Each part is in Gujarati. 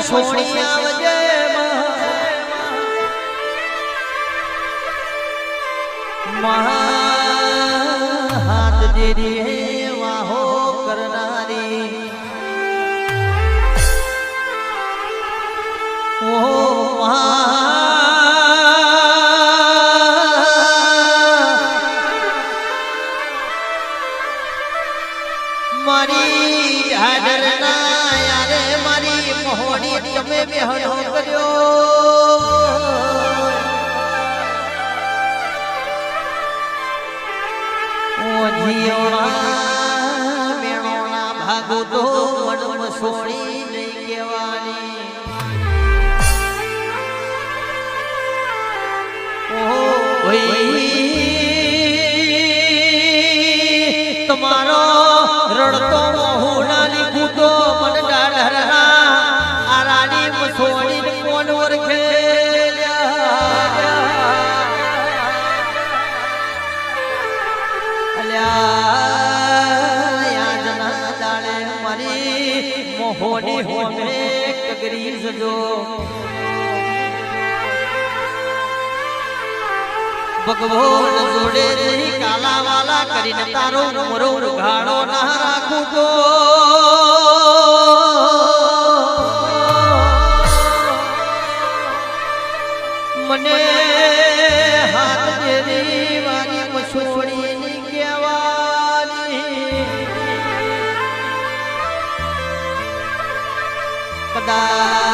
મસોણી આવજે મહા હાથ જેરી વાહો કરનારી. ઓ મહા તમે બેહણો કર્યો. ભાગો તો મન મસોણી નહીં કહેવાની. ઓય તમારો ભગવાન જોડે નહીં કાલા વાલા કરીને તારો મરો ઉઘાડો ના રાખું તો. મને હાથ દેવી મારી મસોડી ની કહેવાની. કદાચ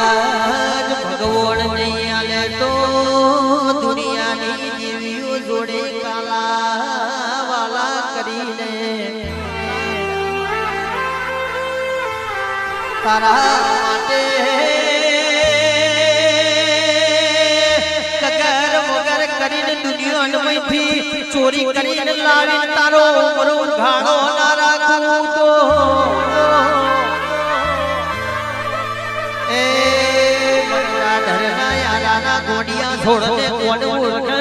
તારા માટે. કગર વગર કરીને દુનિયામાંથી ચોરી કરીને લાવી તારો મરો ઘાણો ના રાખું તો. એ બનરા ધરના યારાના ગોડિયા છોડને કોણ ઓળખે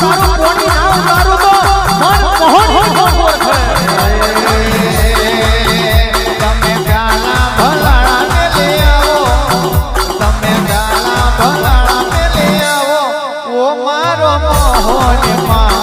સારું કોની ના મારો મોહન મા